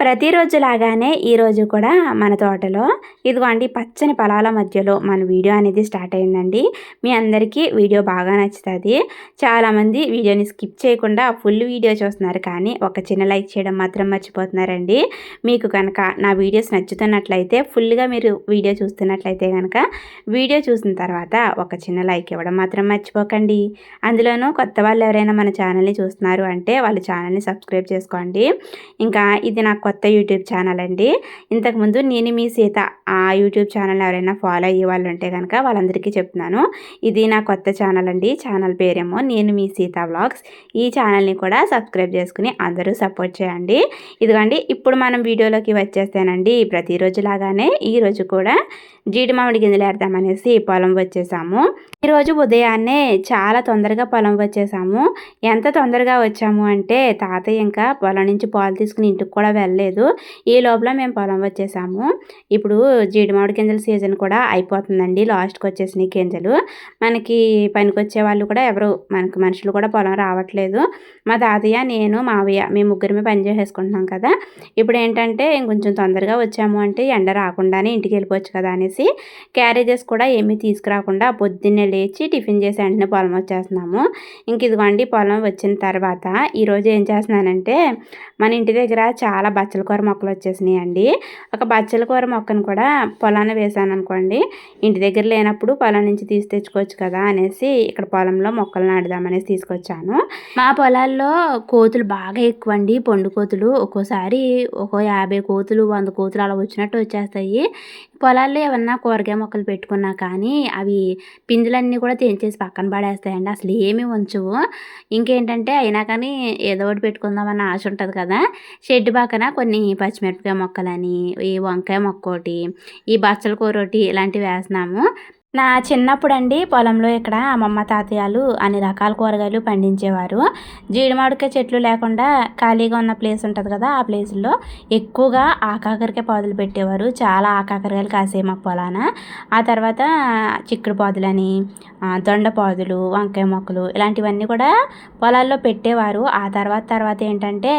ప్రతిరోజు లాగానే ఈరోజు కూడా మన తోటలో ఇదిగోండి పచ్చని పొలాల మధ్యలో మన వీడియో అనేది స్టార్ట్ అయిందండి. మీ అందరికీ వీడియో బాగా నచ్చుతుంది. చాలామంది వీడియోని స్కిప్ చేయకుండా ఫుల్ వీడియో చూస్తున్నారు కానీ ఒక చిన్న లైక్ చేయడం మాత్రం మర్చిపోతున్నారండి. మీకు కనుక నా వీడియోస్ నచ్చుతున్నట్లయితే ఫుల్గా మీరు వీడియో చూస్తున్నట్లయితే కనుక వీడియో చూసిన తర్వాత ఒక చిన్న లైక్ ఇవ్వడం మాత్రం మర్చిపోకండి. అందులోనూ కొత్త వాళ్ళు ఎవరైనా మన ఛానల్ని చూస్తున్నారు అంటే వాళ్ళ ఛానల్ని సబ్స్క్రైబ్ చేసుకోండి. ఇంకా ఇది నాకు కొత్త యూట్యూబ్ ఛానల్ అండి. ఇంతకుముందు నేను మీ సీత ఆ యూట్యూబ్ ఛానల్ ఎవరైనా ఫాలో అయ్యే వాళ్ళు ఉంటే కనుక వాళ్ళందరికీ చెప్తున్నాను. ఇది నా కొత్త ఛానల్ అండి. ఛానల్ పేరేమో నేను మీ సీత వ్లాగ్స్. ఈ ఛానల్ని కూడా సబ్స్క్రైబ్ చేసుకుని అందరూ సపోర్ట్ చేయండి. ఇదిగోండి ఇప్పుడు మనం వీడియోలోకి వచ్చేస్తానండి ప్రతిరోజు లాగానే ఈరోజు కూడా జీడి మామిడి గింజలు వేద్దామనేసి పొలం వచ్చేసాము. ఈరోజు ఉదయాన్నే చాలా తొందరగా పొలం వచ్చేసాము. ఎంత తొందరగా వచ్చాము అంటే తాతయ్య ఇంకా పొలం నుంచి పాలు తీసుకుని ఇంటికి కూడా వెళ్ళలేదు ఈ లోపల మేము పొలం వచ్చేసాము. ఇప్పుడు జీడిమామిడి గింజల సీజన్ కూడా అయిపోతుందండి లాస్ట్కి వచ్చేసినాయి గింజలు. మనకి పనికొచ్చే వాళ్ళు కూడా ఎవరు మనకి మనుషులు కూడా పొలం రావట్లేదు. మా తాతయ్య నేను మావయ్య మేము ముగ్గురమే పని చేసేసుకుంటున్నాం కదా. ఇప్పుడు ఏంటంటే ఇంకొంచెం తొందరగా వచ్చాము అంటే ఎండ రాకుండానే ఇంటికి వెళ్ళిపోవచ్చు కదా అనేసి క్యారేజెస్ కూడా ఏమీ తీసుకురాకుండా పొద్దున్నే లేచి టిఫిన్ చేసి వెంటనే పొలం వచ్చేస్తున్నాము. ఇంక ఇదిగోండి పొలం వచ్చిన తర్వాత ఈరోజు ఏం చేస్తున్నానంటే మన ఇంటి దగ్గర చాలా బచ్చల కూర మొక్కలు వచ్చేసినాయి అండి ఒక బచ్చలకూర మొక్కను కూడా పొలాన్ని వేసాను అనుకోండి ఇంటి దగ్గర లేనప్పుడు పొలం నుంచి తీసి తెచ్చుకోవచ్చు కదా అనేసి ఇక్కడ పొలంలో మొక్కలు నాటుదామనేసి తీసుకొచ్చాను. మా పొలాల్లో కోతులు బాగా ఎక్కువ అండి పండు కోతులు ఒక్కోసారి ఒక యాభై కోతులు వంద కోతులు అలా వచ్చినట్టు వచ్చేస్తాయి. పొలాల్లో ఏమన్నా కూరగాయ మొక్కలు పెట్టుకున్నా కానీ అవి పిందులన్నీ కూడా తెంచేసి పక్కన పడేస్తాయండి. అసలు ఏమి ఉంచవు. ఇంకేంటంటే అయినా కానీ ఏదో ఒకటి పెట్టుకుందామన్న ఆశ ఉంటుంది కదా. షెడ్ పక్కన కొన్ని పచ్చిమిరపకాయ మొక్కలని ఈ వంకాయ మొక్క ఒకటి ఈ బచ్చల కూర ఒకటి ఇలాంటివి వేస్తున్నాము. నా చిన్నప్పుడు అండి పొలంలో ఇక్కడ అమ్మమ్మ తాతయ్యలు అన్ని రకాల కూరగాయలు పండించేవారు. జీడిమాడికాయ చెట్లు లేకుండా ఖాళీగా ఉన్న ప్లేస్ ఉంటుంది కదా ఆ ప్లేస్లో ఎక్కువగా ఆకాకరికాయ పాదులు పెట్టేవారు. చాలా ఆకాకరకాయలు కాసే మా పొలాన. ఆ తర్వాత చిక్కుడు పాదులని దొండ పాదులు వంకాయ మొక్కలు ఇలాంటివన్నీ కూడా పొలాల్లో పెట్టేవారు. ఆ తర్వాత తర్వాత ఏంటంటే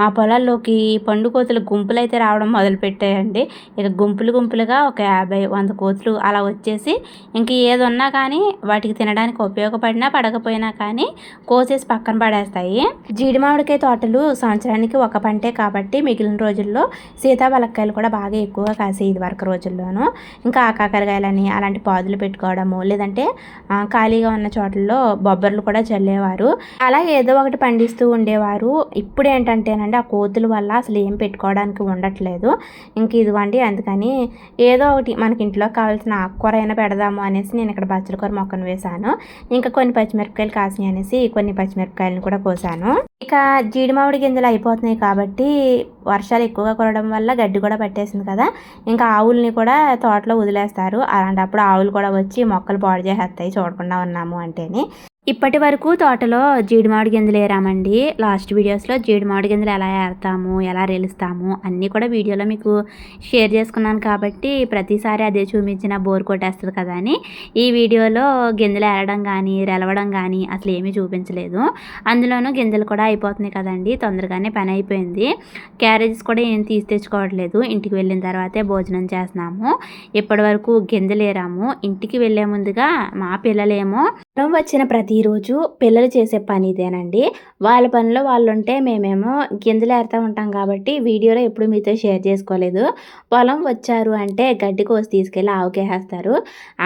మా పొలాల్లోకి పండు కోతులు గుంపులు అయితే రావడం మొదలు పెట్టాయండి ఇక గుంపులు గుంపులుగా ఒక యాభై వంద కోతులు అలా వచ్చేసి ఇంక ఏది ఉన్నా కానీ వాటికి తినడానికి ఉపయోగపడినా పడకపోయినా కానీ కోసేసి పక్కన పడేస్తాయి. జీడి మామిడికాయ తోటలు సంవత్సరానికి ఒక పంటే కాబట్టి మిగిలిన రోజుల్లో సీతాఫలకాయలు కూడా బాగా ఎక్కువగా కాసే ఇది వరకు రోజుల్లోనూ. ఇంకా ఆకాకరకాయలని అలాంటి పాదులు పెట్టుకోవడము లేదంటే ఖాళీగా ఉన్న చోట్లలో బొబ్బర్లు కూడా చల్లేవారు. అలా ఏదో ఒకటి పండిస్తూ ఉండేవారు. ఇప్పుడు ఏంటంటేనండి ఆ కోతుల వల్ల అసలు ఏం పెట్టుకోవడానికి ఉండట్లేదు. ఇంక ఇదిగోండి అందుకని ఏదో ఒకటి మనకి ఇంట్లో కావాల్సిన ఆకుకూర అయినా పెడదాం పెడదాము అనేసి నేను ఇక్కడ బచ్చలకూర మొక్కను వేశాను. ఇంకా కొన్ని పచ్చిమిరపకాయలు కాసినాయి అనేసి కొన్ని పచ్చిమిరపకాయలను కూడా కోసాను. ఇక జీడి మామిడి గింజలు అయిపోతున్నాయి కాబట్టి వర్షాలు ఎక్కువగా కురడం వల్ల గడ్డి కూడా పట్టేసింది కదా. ఇంకా ఆవుల్ని కూడా తోటలో వదిలేస్తారు. అలాంటప్పుడు ఆవులు కూడా వచ్చి మొక్కలు పాడు చేసేస్తాయి చూడకుండా ఉన్నాము అంటేనే. ఇప్పటి వరకు తోటలో జీడిమామిడి గింజలు ఏరామండి. లాస్ట్ వీడియోస్లో జీడిమామిడి గింజలు ఎలా ఏరుతాము ఎలా రేలుస్తాము అన్నీ కూడా వీడియోలో మీకు షేర్ చేసుకున్నాను కాబట్టి ప్రతిసారి అదే చూపించిన బోర్ కొట్టేస్తుంది కదా అని ఈ వీడియోలో గింజలు ఏరడం కానీ రెలవడం కానీ అసలు ఏమీ చూపించలేదు. అందులోనూ గింజలు కూడా అయిపోతున్నాయి కదండి తొందరగానే పని అయిపోయింది. క్యారేజెస్ కూడా ఏం తీసి తెచ్చుకోవట్లేదు. ఇంటికి వెళ్ళిన తర్వాతే భోజనం చేస్తున్నాము. ఇప్పటి వరకు గింజలు ఏరాము. ఇంటికి వెళ్ళే ముందుగా మా పిల్లలేమో వచ్చిన ప్రతి ప్రతిరోజు పిల్లలు చేసే పని ఇదేనండి. వాళ్ళ పనిలో వాళ్ళు ఉంటే మేమేమో గింజలు ఏరుతూ ఉంటాం కాబట్టి వీడియోలో ఎప్పుడు మీతో షేర్ చేసుకోలేదు. పొలం వచ్చారు అంటే గడ్డి కోసి తీసుకెళ్ళి ఆవుకేసేస్తారు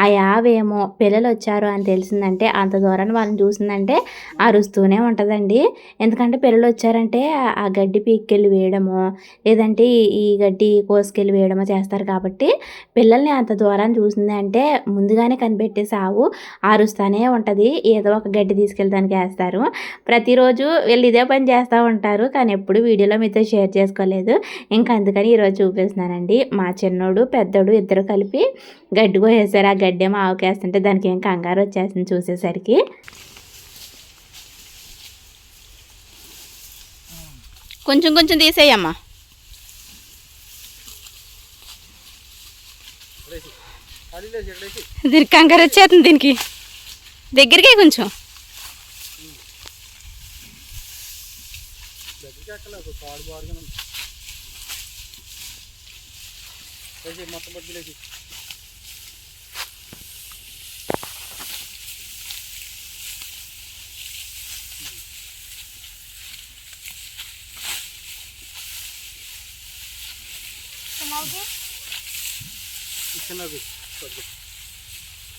ఆ యావేమో పిల్లలు వచ్చారు అని తెలిసిందంటే అంత దూరాన్ని వాళ్ళని చూసిందంటే అరుస్తూనే ఉంటుందండి. ఎందుకంటే పిల్లలు వచ్చారంటే ఆ గడ్డి పీక్కెళ్ళి వేయడము లేదంటే ఈ గడ్డి కోసుకెళ్ళి వేయడమో చేస్తారు కాబట్టి పిల్లల్ని అంత దూరాన్ని చూసింది అంటే ముందుగానే కనిపెట్టేసి ఆవు అరుస్తూనే ఉంటుంది. ఏదో ఒక గడ్డి తీసుకెళ్ళడానికి వేస్తారు. ప్రతిరోజు వీళ్ళు ఇదే పని చేస్తూ ఉంటారు కానీ ఎప్పుడు వీడియోలో మీతో షేర్ చేసుకోలేదు. ఇంకా అందుకని ఈరోజు చూపిస్తున్నానండి. మా చిన్నోడు పెద్దోడు ఇద్దరు కలిపి గడ్డి కోసేసారు. ఆ గడ్డి ఏమో ఆవుకేస్తుంటే దానికి ఏం కంగారు వచ్చేస్తుంది చూసేసరికి. కొంచెం కొంచెం తీసేయమ్మా. దీనికి కంకర వచ్చేస్తుంది దీనికి. దగ్గరికే కొంచెం.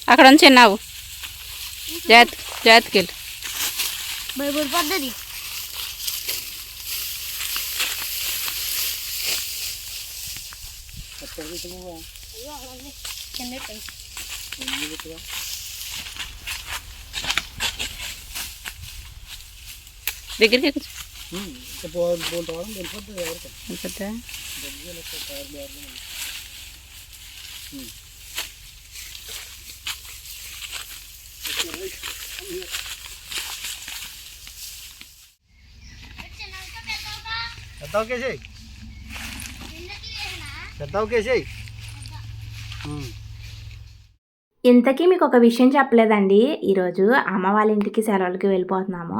అక్కడ నుంచి చిన్నావు. దగ్గరికి ఎక్కలేదు కాడు బారుగా ఉంది లేచి మొత్తం పట్టుకు లేచి చిన్నది పట్టుకో అక్కడ ఉంది చిన్నావు జాత్ జాతికెళ్ళి భయపడి పడ్డది ఎక్కడ పెట్టినావా కింద ఎన్ని పెట్టినా దగ్గరికి కొంచెం ఇంకా బోల్ బోల్ రావడం వెళ్ళిపోతుంది ఎవరికి వెళ్ళిపోద్దా? దగ్గర లెక్క కారు బారుగా ఉంది. పెద్ద ఒకేసాయి పెద్ద ఒకేసాయి ఇంతకీ మీకు ఒక విషయం చెప్పలేదండి. ఈరోజు అమ్మ వాళ్ళ ఇంటికి సెలవులకి వెళ్ళిపోతున్నాము.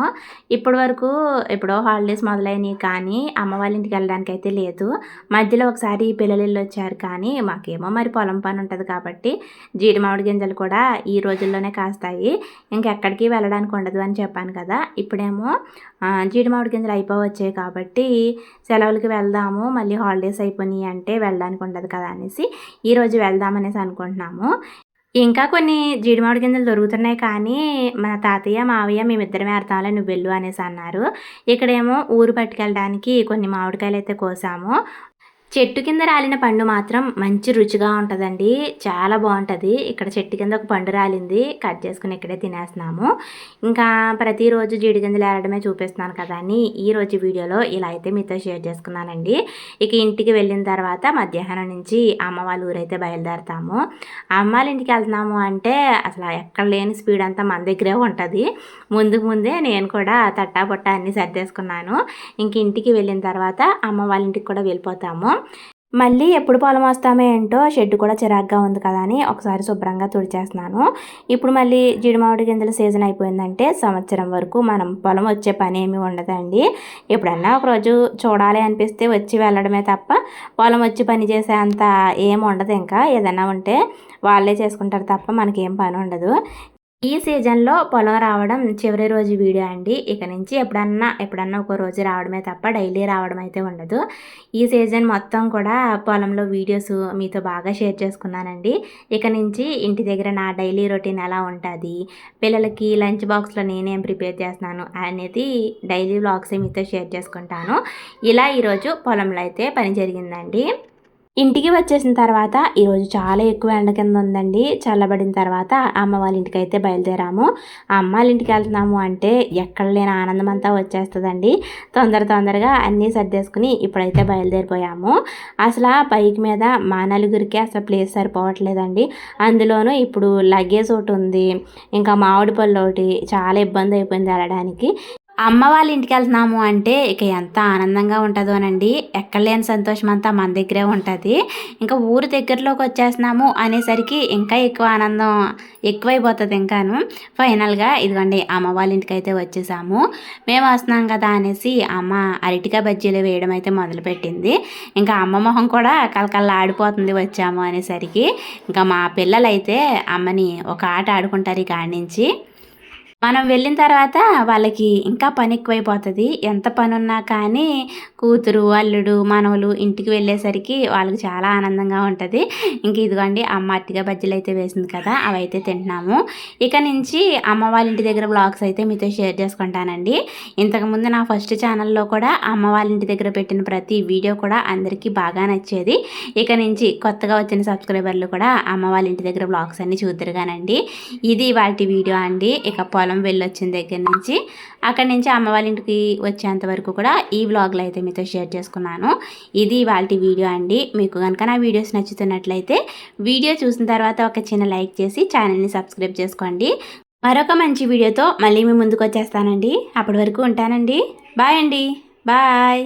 ఇప్పటి వరకు ఎప్పుడో హాలిడేస్ మొదలైనవి కానీ అమ్మ వాళ్ళ ఇంటికి వెళ్ళడానికి అయితే లేదు. మధ్యలో ఒకసారి పిల్లలు ఇల్లు వచ్చారు కానీ మాకేమో మరి పొలం పని ఉంటుంది కాబట్టి జీడి మామిడి గింజలు కూడా ఈ రోజుల్లోనే కాస్తాయి. ఇంకెక్కడికి వెళ్ళడానికి ఉండదు అని చెప్పాను కదా. ఇప్పుడేమో జీడి మామిడి గింజలు అయిపోవచ్చాయి కాబట్టి సెలవులకి వెళ్దాము మళ్ళీ హాలిడేస్ అయిపోయినాయి అంటే వెళ్ళడానికి ఉండదు కదా అనేసి ఈరోజు వెళ్దామనేసి అనుకుంటున్నాము. ఇంకా కొన్ని జీడి మామిడి గింజలు దొరుకుతున్నాయి కానీ మన తాతయ్య మావయ్య మేమిద్దరమే అర్థంలో నువ్వు వెళ్ళు అనేసి అన్నారు. ఇక్కడేమో ఊరు పట్టుకెళ్ళడానికి కొన్ని మామిడికాయలు అయితే కోసాము. చెట్టు కింద రాలిన పండు మాత్రం మంచి రుచిగా ఉంటుందండి. చాలా బాగుంటుంది. ఇక్కడ చెట్టు కింద ఒక పండు రాలింది. కట్ చేసుకుని ఇక్కడే తినేస్తున్నాము. ఇంకా ప్రతిరోజు జీడి గింజలు ఏరడమే చూపిస్తున్నాను కదా అని ఈ రోజు వీడియోలో ఇలా అయితే మీతో షేర్ చేసుకున్నానండి. ఇక ఇంటికి వెళ్ళిన తర్వాత మధ్యాహ్నం నుంచి అమ్మ వాళ్ళ ఊరైతే బయలుదేరుతాము. అమ్మ వాళ్ళ ఇంటికి వెళ్తున్నాము అంటే అసలు ఎక్కడ లేని స్పీడ్ అంతా మన దగ్గరే ఉంటుంది. ముందుకు ముందే నేను కూడా తట్టా పొట్ట అన్నీ సర్దేసుకున్నాను. ఇంక ఇంటికి వెళ్ళిన తర్వాత అమ్మ వాళ్ళ ఇంటికి కూడా వెళ్ళిపోతాము. మళ్ళీ ఎప్పుడు పొలం వస్తామే ఏంటో షెడ్ కూడా చిరాగ్గా ఉంది కదా అని ఒకసారి శుభ్రంగా తుడిచేస్తున్నాను. ఇప్పుడు మళ్ళీ జీడిమామిడి గింజల సీజన్ అయిపోయిందంటే సంవత్సరం వరకు మనం పొలం వచ్చే పని ఏమి ఉండదండి. ఎప్పుడన్నా ఒకరోజు చూడాలి అనిపిస్తే వచ్చి వెళ్ళడమే తప్ప పొలం వచ్చి పని చేసే అంత ఏం ఉండదు. ఇంకా ఏదైనా ఉంటే వాళ్ళే చేసుకుంటారు తప్ప మనకి ఏం పని ఉండదు. ఈ సీజన్లో పొలం రావడం చివరి రోజు వీడియో అండి. ఇక నుంచి ఎప్పుడన్నా ఎప్పుడన్నా ఒక రోజు రావడమే తప్ప డైలీ రావడం అయితే ఉండదు. ఈ సీజన్ మొత్తం కూడా పొలంలో వీడియోస్ మీతో బాగా షేర్ చేసుకున్నానండి. ఇక నుంచి ఇంటి దగ్గర నా డైలీ రొటీన్ ఎలా ఉంటుంది పిల్లలకి లంచ్ బాక్స్లో నేనేం ప్రిపేర్ చేస్తున్నాను అనేది డైలీ వ్లాగ్స్ మీతో షేర్ చేసుకుంటాను. ఇలా ఈరోజు పొలంలో అయితే పని జరిగిందండి. ఇంటికి వచ్చేసిన తర్వాత ఈరోజు చాలా ఎక్కువ ఎండ కింద ఉందండి. చల్లబడిన తర్వాత అమ్మ వాళ్ళ ఇంటికి అయితే బయలుదేరాము. అమ్మ వాళ్ళ ఇంటికి వెళ్తున్నాము అంటే ఎక్కడ లేని ఆనందం అంతా వచ్చేస్తుందండి. తొందర తొందరగా అన్నీ సర్దేసుకుని ఇప్పుడైతే బయలుదేరిపోయాము. అసలు ఆ బైక్ మీద మా నలుగురికి అసలు ప్లేస్ సరిపోవట్లేదండి. అందులోనూ ఇప్పుడు లగేజ్ ఒకటి ఉంది. ఇంకా మామిడి పళ్ళు ఒకటి. చాలా ఇబ్బంది అయిపోయింది వెళ్ళడానికి. అమ్మ వాళ్ళ ఇంటికి వెళ్తున్నాము అంటే ఇక ఎంత ఆనందంగా ఉంటుందోనండి ఎక్కడలేని సంతోషం అంతా మన దగ్గరే ఉంటుంది. ఇంకా ఊరు దగ్గరలోకి వచ్చేస్తున్నాము అనేసరికి ఇంకా ఎక్కువ ఆనందం ఎక్కువైపోతుంది ఇంకాను. ఫైనల్గా ఇదిగోండి అమ్మ వాళ్ళ ఇంటికి అయితే వచ్చేసాము. మేము వస్తున్నాం కదా అనేసి అమ్మ అరటికాయ బజ్జీలు వేయడం అయితే మొదలుపెట్టింది. ఇంకా అమ్మ మొహం కూడా కలకల్లా ఆడిపోతుంది వచ్చాము అనేసరికి. ఇంకా మా పిల్లలైతే అమ్మని ఒక ఆట ఆడుకుంటారు ఇక నుంచి. మనం వెళ్ళిన తర్వాత వాళ్ళకి ఇంకా పని ఎక్కువైపోతుంది. ఎంత పని ఉన్నా కానీ కూతురు అల్లుడు మనవలు ఇంటికి వెళ్ళేసరికి వాళ్ళకి చాలా ఆనందంగా ఉంటుంది. ఇంక ఇదిగోండి అమ్మ అట్టిగా బజ్జీలు అయితే వేసింది కదా అవి అయితే తింటున్నాము. ఇక నుంచి అమ్మ వాళ్ళ ఇంటి దగ్గర బ్లాగ్స్ అయితే మీతో షేర్ చేసుకుంటానండి. ఇంతకుముందు నా ఫస్ట్ ఛానల్లో కూడా అమ్మ వాళ్ళ ఇంటి దగ్గర పెట్టిన ప్రతి వీడియో కూడా అందరికీ బాగా నచ్చేది. ఇక నుంచి కొత్తగా వచ్చిన సబ్స్క్రైబర్లు కూడా అమ్మ వాళ్ళ ఇంటి దగ్గర బ్లాగ్స్ అన్ని చూద్దరుగానండి. ఇది వాటి వీడియో అండి. ఇక పొలం వెళ్ళొచ్చిన దగ్గర నుంచి అక్కడి నుంచి అమ్మ వాళ్ళ ఇంటికి వచ్చేంత వరకు కూడా ఈ వ్లాగ్లో అయితే మీతో షేర్ చేసుకున్నాను. ఇది వాళ్ళ వీడియో అండి. మీకు కనుక నా వీడియోస్ నచ్చుతున్నట్లయితే వీడియో చూసిన తర్వాత ఒక చిన్న లైక్ చేసి ఛానల్ని సబ్స్క్రైబ్ చేసుకోండి. మరొక మంచి వీడియోతో మళ్ళీ మీ ముందుకు వచ్చేస్తానండి. అప్పటి వరకు ఉంటానండి. బాయ్ అండి. బాయ్.